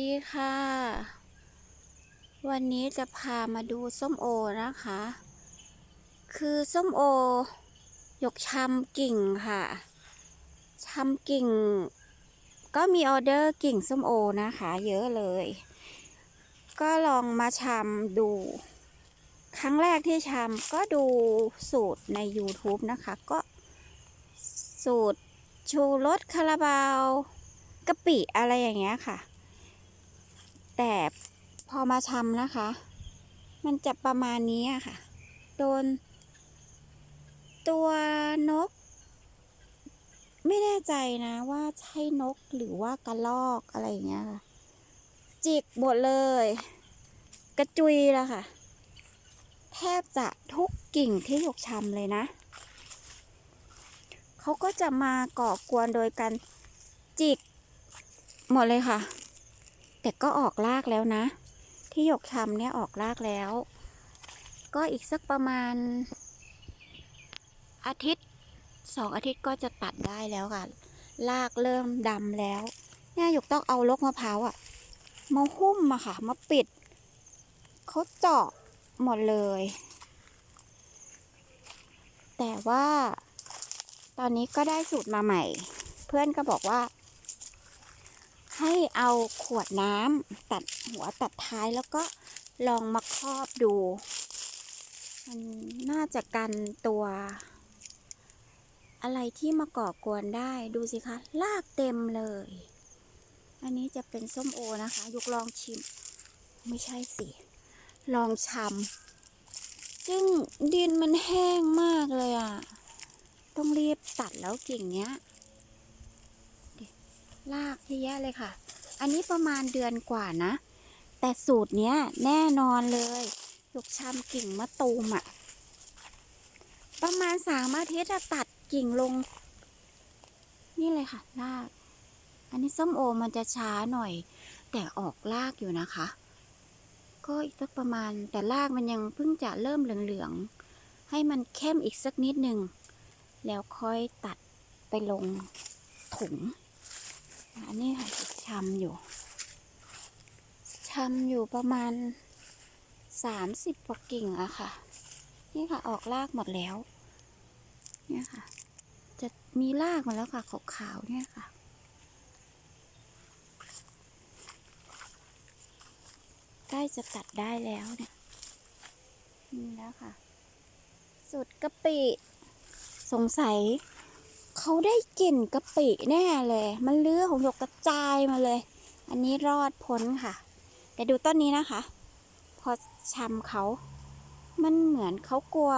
ดีค่ะ วันนี้จะพามาดูส้มโอนะคะ คือส้มโอ ยกชำกิ่งค่ะชำกิ่ง ก็มีออเดอร์กิ่งส้มโอนะคะ เยอะเลย ก็ลองมาชำดู ครั้งแรกที่ชำก็ดูสูตรใน YouTube นะคะ ก็สูตรชูรสคาราบาวกะปิอะไรอย่างเงี้ยค่ะ แต่พอมาชำนะคะ มันจะประมาณนี้ค่ะ โดน ตัวนก ไม่แน่ใจนะว่าใช่นกหรือว่ากระลอกอะไรอย่างเงี้ยค่ะ จิกหมดเลย กระจุยแล้วค่ะ แทบจะทุกกิ่งที่หยกชำเลยนะเขาก็จะมาก่อกวนโดยการจิกหมดเลยค่ะ แต่ก็ออกรากแล้วนะ ที่หยกชำเนี่ยออกรากแล้ว ก็อีกสักประมาณ อาทิตย์สองอาทิตย์ก็จะตัดได้แล้วค่ะรากเริ่มดำแล้ว เนี่ยหยกต้องเอาลกมะพร้าวอะมาหุ้มมาค่ะ มาปิดเขาเจาะหมดเลย แต่ว่า ตอนนี้ก็ได้สูตรมาใหม่ เพื่อนก็บอกว่า ให้เอาขวดน้ำตัดหัวตัดท้ายแล้วก็ลองมาครอบดู มันน่าจะกันตัว อะไรที่มาก่อกวนได้ดูสิคะ ลากเต็มเลย อันนี้จะเป็นส้มโอนะคะยกลองชิม ไม่ใช่สิ ลองชำซึ่งดินมันแห้งมากเลยอะ ต้องรีบตัดแล้วกิ่งเนี้ย ลากเยอะแยะเลยค่ะ อันนี้ประมาณเดือนกว่านะ แต่สูตรเนี้ยแน่นอนเลยยกชำกิ่งมะตูมอะ่ะ ประมาณสามอาทิตย์อะตัดกิ่งลง นี่เลยค่ะลาก อันนี้ส้มโอมันจะช้าหน่อย แต่ออกลากอยู่นะคะ ก็อีกสักประมาณแต่ลากมันยังเพิ่งจะเริ่มเหลืองๆ ให้มันเข้มอีกสักนิดหนึ่ง แล้วค่อยตัดไปลงถุง อันนี้ค่ะชำอยู่ชำอยู่ประมาณสามสิบกว่ากิ่งอะค่ะ นี่ค่ะออกรากหมดแล้ว เนี่ยค่ะ จะมีรากมาแล้วค่ะขาวๆเนี่ยค่ะใกล้จะตัดได้แล้วเนี่ยนี่แล้วค่ะ สุดกะปิ สงสัย เขาได้กลิ่นกะปิแน่เลย มันเลื้อของหยกกระจายมาเลย อันนี้รอดพ้นค่ะ แต่ดูต้นนี้นะคะ พอชำเขา มันเหมือนเขากลัว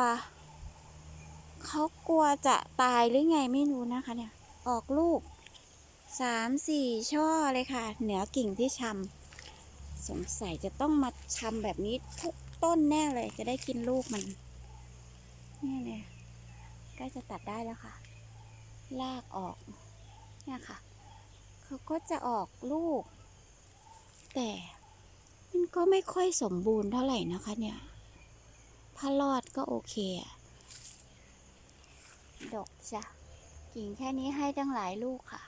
เขากลัวจะตายหรือไงไม่รู้นะคะเนี่ย ออกลูกสามสี่ช่อเลยค่ะ เหนือกิ่งที่ชำสงสัยจะต้องมาชำแบบนี้ทุกต้นแน่เลย จะได้กินลูกมันนี่เลยใกล้จะตัดได้แล้วค่ะ ลากออก เนี่ยค่ะ เขาก็จะออกลูก แต่มันก็ไม่ค่อยสมบูรณ์เท่าไหร่นะคะเนี่ยถ้ารอดก็โอเคอะดอกจ้ะกิ่งแค่นี้ให้ตั้งหลายลูกค่ะ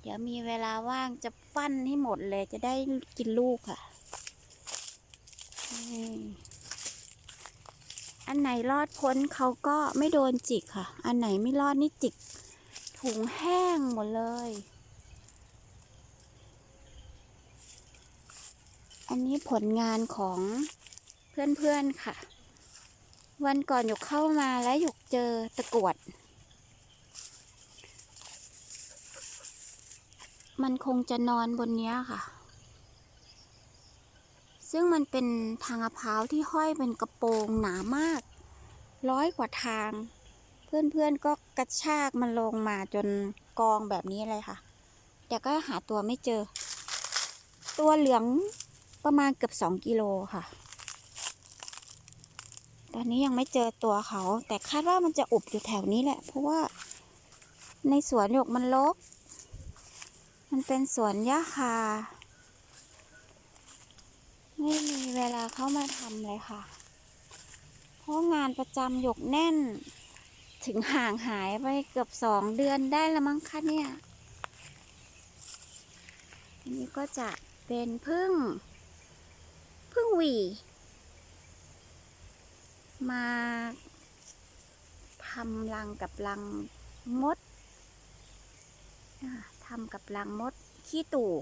เดี๋ยวมีเวลาว่างจะฟันให้หมดเลยจะได้กินลูกค่ะ อันไหนรอดพ้นเขาก็ไม่โดนจิกค่ะ อันไหนไม่รอดนี่จิก ถุงแห้งหมดเลย อันนี้ผลงานของเพื่อนๆค่ะ วันก่อนหยกเข้ามาแล้วหยกเจอตะกวด มันคงจะนอนบนเนี้ยค่ะ ซึ่งมันเป็นทางมะพร้าวที่ห้อยเป็นกระโปรงหนามาก ร้อยกว่าทาง เพื่อนๆก็กระชากมันลงมาจนกองแบบนี้เลยค่ะ แต่ก็หาตัวไม่เจอ ตัวเหลืองประมาณเกือบสองกิโลค่ะ ตอนนี้ยังไม่เจอตัวเขา แต่คาดว่ามันจะอุบอยู่แถวนี้แหละ เพราะว่าในสวนหยกมันรกมันเป็นสวนหญ้าคา ไม่มีเวลาเข้ามาทำเลยค่ะ เพราะงานประจำหยกแน่น ถึงห่างหายไปเกือบสองเดือนได้แล้วมั้งคะเนี่ย อันนี้ก็จะเป็นพึ่ง พึ่งหวี มาทำรังกับรังมดทำกับรังมด ขี้ตู่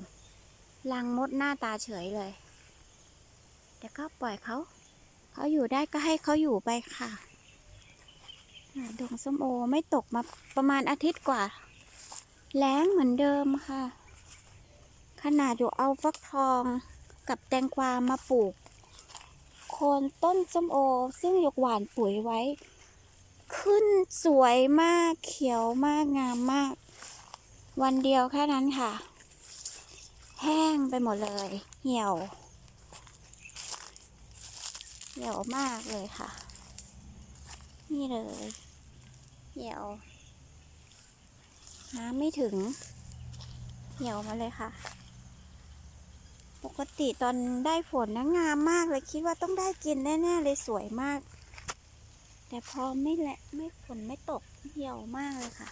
รังมดหน้าตาเฉยเลยเดี๋ยวก็ปล่อยเขา เขาอยู่ได้ก็ให้เขาอยู่ไปค่ะ อ่าดงส้มโอไม่ตกมาประมาณอาทิตย์กว่า แล้งเหมือนเดิมค่ะ ขนาดอยู่เอาฟักทองกับแตงกวามาปลูก โคนต้นส้มโอ ซึ่งยกหวานปุ๋ยไว้ ขึ้นสวยมากเขียวมากงามมาก วันเดียวแค่นั้นค่ะ แห้งไปหมดเลย เหี่ยว เหี่ยวมากเลยค่ะ นี่เลย เหี่ยว น้ำไม่ถึง เหี่ยวมาเลยค่ะ ปกติตอนได้ฝนนะงามมากเลยคิดว่าต้องได้กินแน่ๆเลยสวยมาก แต่พอไม่แหละไม่ฝนไม่ตกเหี่ยวมากเลยค่ะ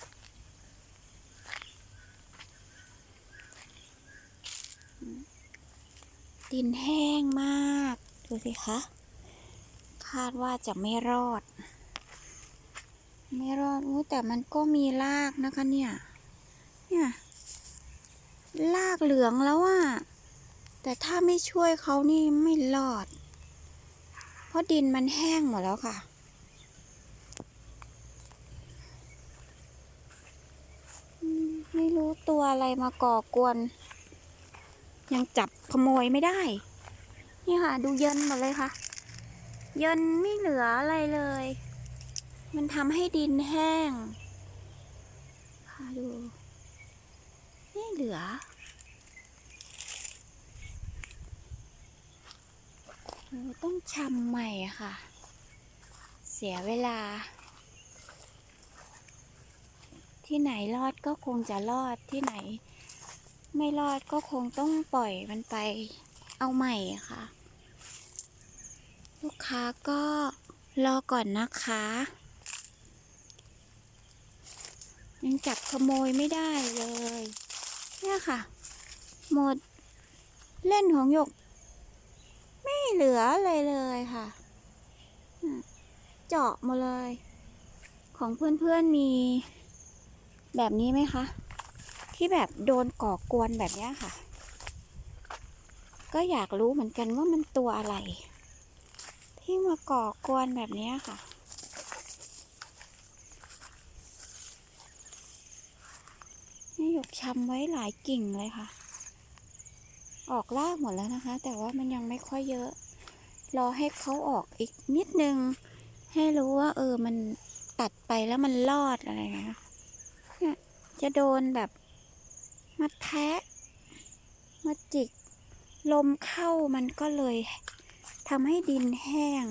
ดินแห้งมาก ดูสิคะ คาดว่าจะไม่รอด ไม่รอดอู้แต่มันก็มีรากนะคะเนี่ย เนี่ยรากเหลืองแล้วอะแต่ถ้าไม่ช่วยเขานี่ไม่รอด เพราะดินมันแห้งหมดแล้วค่ะ ไม่รู้ตัวอะไรมาก่อกวน ยังจับขโมยไม่ได้ นี่ค่ะ ดูเยินหมดเลยค่ะ เยินไม่เหลืออะไรเลย มันทำให้ดินแห้ง ค่ะดู ไม่เหลือ ต้องชำใหม่ค่ะ เสียเวลา ที่ไหนรอดก็คงจะรอดที่ไหน ไม่รอดก็คงต้องปล่อยมันไปเอาใหม่ค่ะ ลูกค้าก็รอก่อนนะคะ ยังจับขโมยไม่ได้เลย เนี่ยค่ะ หมด เล่นของหยก ไม่เหลืออะไรเลยค่ะ เจาะหมาเลย ของเพื่อนๆมี แบบนี้ไหมคะ ที่แบบโดนก่อกวนแบบนี้ค่ะ ก็อยากรู้เหมือนกันว่ามันตัวอะไร ที่มาก่อกวนแบบนี้ค่ะ นี่ห ยกชำไว้หลายกิ่งเลยค่ะ ออกรากหมดแล้วนะคะ แต่ว่ามันยังไม่ค่อยเยอะ รอให้เขาออกอีกนิดนึง ให้รู้ว่า เออมันตัดไปแล้วมันรอดอะไรอย่างเงี้ยเนี่ยจะโดนแบบมาแทะมาจิก ลมเข้ามันก็เลยทำให้ดินแห้ง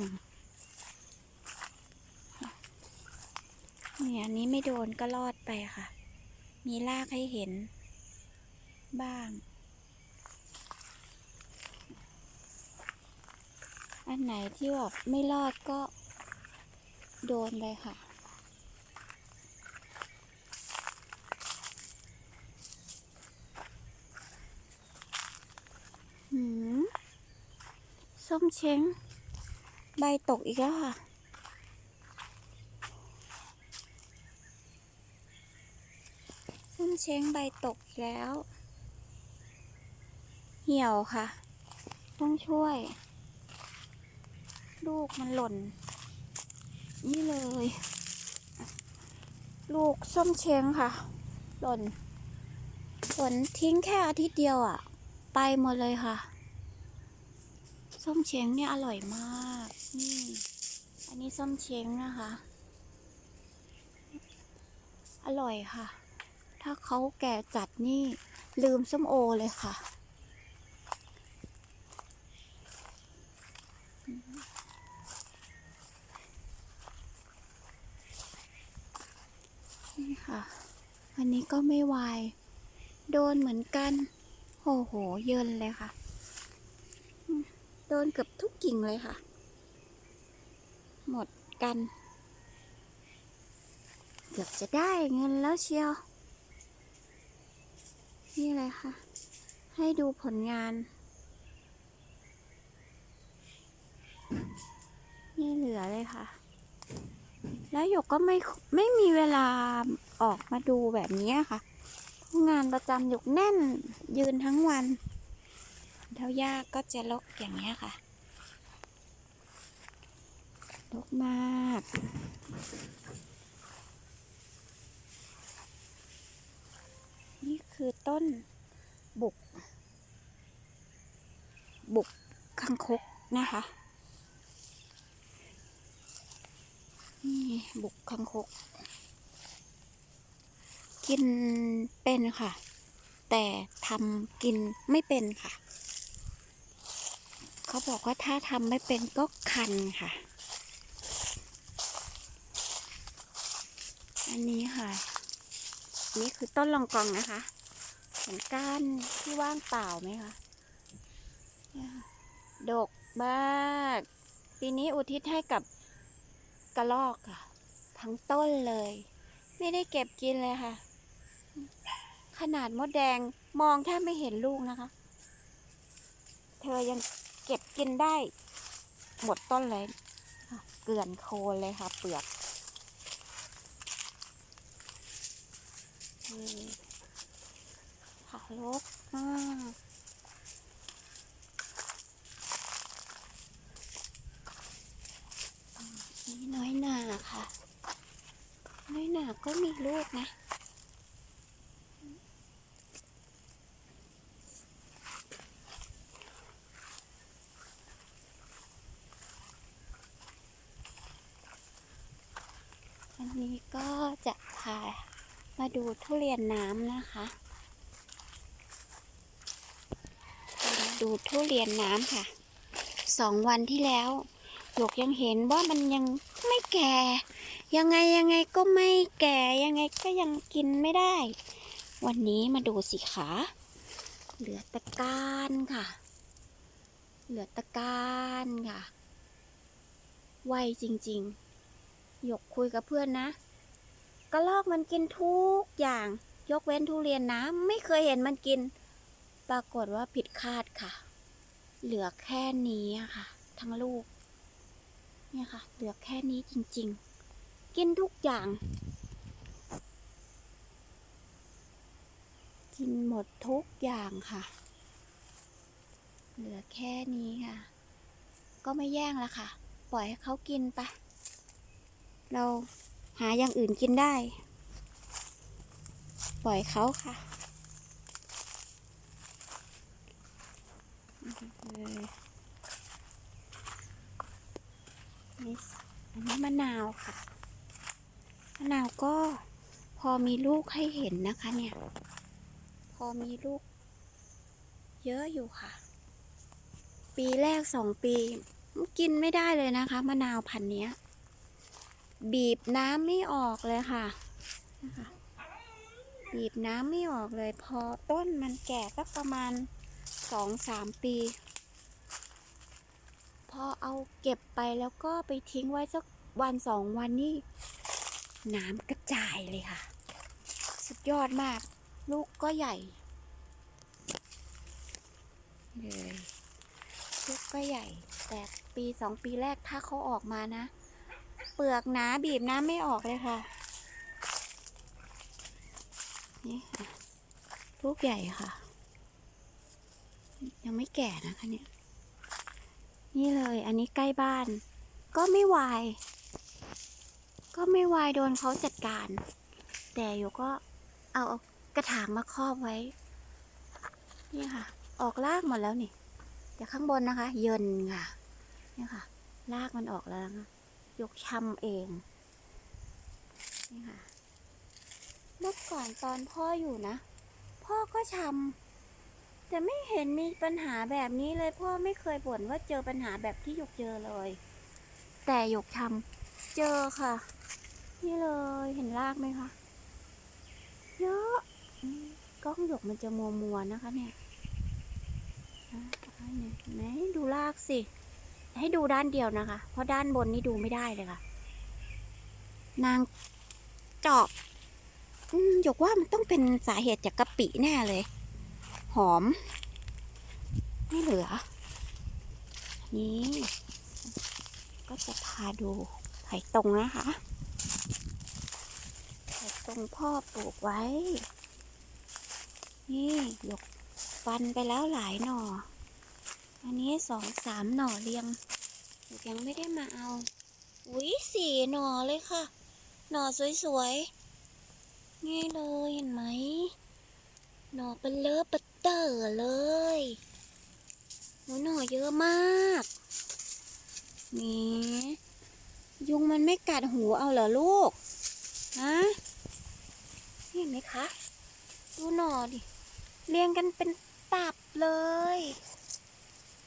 เนี่ยอันนี้ไม่โดนก็รอดไปค่ะ มีรากให้เห็น บ้าง อันไหนที่แบบไม่รอดก็โดนเลยค่ะ หืม ส้มเช้ง ใบตกอีกแล้วค่ะ ส้ม เช้งใบตกแล้ว เหี่ยวค่ะ ต้องช่วย ลูกมันหล่น นี่เลย ลูกส้มเช้งค่ะ หล่นหล่นทิ้งแค่อาทิตย์เดียวอะ่ะ ไปหมดเลยค่ะ ส้มเช้งเนี่ยอร่อยมาก นี่ อันนี้ส้มเช้งนะคะ อร่อยค่ะ ถ้าเขาแก่จัดนี่ลืมส้มโอเลยค่ะ นี่ค่ะ อันนี้ก็ไม่วาย โดนเหมือนกันโอ้โห เยินเลยค่ะ โดนเกือบทุกกิ่งเลยค่ะ หมดกัน เกือบจะได้เงินแล้วเชียว นี่เลยค่ะ ให้ดูผลงาน นี่เหลือเลยค่ะ แล้วหยกก็ไม่ไม่มีเวลาออกมาดูแบบนี้ค่ะงานประจำหยกแน่นยืนทั้งวัน แล้วยากก็จะลกอย่างเงี้ค่ะ ลกมาก นี่ คือต้นบุก บุกคังคกนะคะ นี่บุกคังคก กินเป็นค่ะ แต่ทำกินไม่เป็นค่ะ เขาบอกว่าถ้าทำไม่เป็นก็คันค่ะ อันนี้ค่ะ นี่คือต้นลองกองนะคะ เห็นก้านที่ว่างเปล่าไหมคะดกมากปีนี้อุทิศให้กับกระลอกค่ะ ทั้งต้นเลย ไม่ได้เก็บกินเลยค่ะ ขนาดมดแดงมองแทบไม่เห็นลูกนะคะ เธอยังเก็บกินได้ หมดต้นเลยเกลื่อนโคนเลยค่ะ เปลือกนี่ ค่ะลกมากนี่น้อยหนาค่ะ น้อยหนาก็มีลูกนะอันนี้ก็จะพามาดูทุเรียนน้ำนะคะ มาดูทุเรียนน้ำค่ะสองวันที่แล้วหยกยังเห็นว่ามันยังไม่แก่ ยังไงยังไงก็ไม่แก่ยังไงก็ยังกินไม่ได้ วันนี้มาดูสิคะเหลือตะการค่ะ เหลือตะการค่ะไวจริงๆ หยกคุยกับเพื่อนนะกระลอกมันกินทุกอย่าง ยกเว้นทุเรียนนะ ไม่เคยเห็นมันกิน ปรากฏว่าผิดคาดค่ะ เหลือแค่นี้ค่ะ ทั้งลูก เนี่ยค่ะ เหลือแค่นี้จริง ๆ กินทุกอย่าง กินหมดทุกอย่างค่ะ เหลือแค่นี้ค่ะ ก็ไม่แย่งละค่ะ ปล่อยให้เขากินไป เราหาอย่างอื่นกินได้ ปล่อยเขาค่ะ เลยนี่อันนี้มะนาวค่ะ มะนาวก็พอมีลูกให้เห็นนะคะเนี่ย พอมีลูก เยอะอยู่ค่ะ ปีแรกสองปี กินไม่ได้เลยนะคะ มะนาวพันธุ์เนี้ยบีบน้ำไม่ออกเลยค่ะ บีบน้ำไม่ออกเลย พอต้นมันแก่สักประมาณสองสามปี อเอาเก็บไปแล้วก็ไปทิ้งไว้สักวันสองวันนี่น้ำกระจายเลยค่ะ สุดยอดมาก ลูกก็ใหญ่เลยลูกก็ใหญ่ แต่ปีสองปีแรกถ้าเขาออกมานะ เปลือกหนาบีบน้ำไม่ออกเลยค่ะนี่ค่ะลูกใหญ่ค่ะ ยังไม่แก่นะคะเนี่ย นี่เลย อันนี้ใกล้บ้าน ก็ไม่วาย ก็ไม่วายโดนเขาจัดการ แต่อยู่ก็เอากระถางมาครอบไว้ นี่ค่ะ ออกรากหมดแล้วนี่แต่ข้างบนนะคะ เยินค่ะ นี่ค่ะ รากมันออกแล้วนะคะยกชำเอง นี่ค่ะ เมื่อก่อนตอนพ่ออยู่นะ พ่อก็ชำ แต่ไม่เห็นมีปัญหาแบบนี้เลยพ่อไม่เคยบ่นว่าเจอปัญหาแบบที่หยกเจอเลย แต่หยกทำเจอค่ะ นี่เลยเห็นรากไหมคะเยอะกล้องหยกมันจะมัวมัวๆนะคะเนี่ยอะเนี่ยเห็นดูรากสิ ให้ดูด้านเดียวนะคะ เพราะด้านบนนี่ดูไม่ได้เลยค่ะ นางจอืมหยกว่ามันต้องเป็นสาเหตุจากกะปิแน่เลย หอม ไม่เหลือ นี่ก็จะพาดูไผ่ตรงนะคะไผ่ตรงพ่อปลูกไว้ นี่หยกฟันไปแล้วหลายหน่อ อันนี้สองสามหน่อเรียงหนูยังไม่ได้มาเอา อุ้ยสี่หน่อเลยค่ะ หน่อสวยๆ นี่เลยเห็นไหม หน่อเป็นเลอะเปเตอร์เลยหหน่อเยอะมากนี่ยุงมันไม่กัดหูเอาเหรอลูก ฮะเห็นไหมคะ ดูหน่อดิ เรียงกันเป็นตับเลย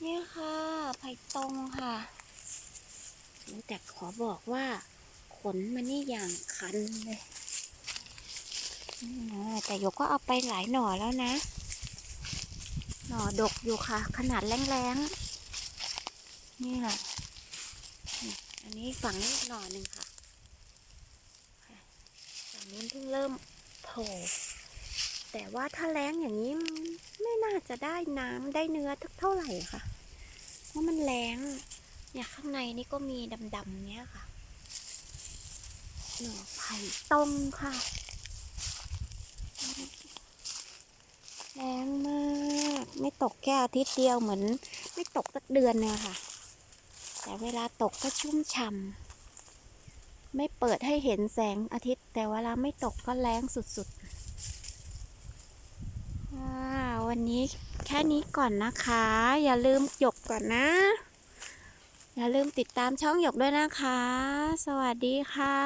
เนี่ยค่ะ ไผ่ตรงค่ะ แต่ขอบอกว่า ขนมันนี่อย่างคันเลย แต่หยกก็เอาไปหลายหน่อแล้วนะ หน่อดกอยู่ค่ะ ขนาดแรงๆ นี่แหละอันนี้ฝั่งนี้หน่อหนึ่งค่ะ ฝั่งนู้นเพิ่งเริ่มโผล่แต่ว่าถ้าแรงอย่างนี้ไม่น่าจะได้น้ำได้เนื้อทักเท่าไหร่ค่ะ เพราะมันแรงเนี่ยข้างในนี่ก็มีดำๆเนี้ยค่ะ หน่อไผ่ต้มค่ะ แรงมาก ไม่ ตกแค่อาทิตย์เดียวเหมือน ไม่ตกสักเดือนเนี่ยค่ะ แต่เวลาตกก็ชุ่มฉ่ำไม่เปิดให้เห็นแสงอาทิตย์ แต่เวลาไม่ตกก็แรงสุดๆอ่าวันนี้แค่นี้ก่อนนะคะ อย่าลืมหยกก่อนนะ อย่าลืมติดตามช่องหยกด้วยนะคะ สวัสดีค่ะ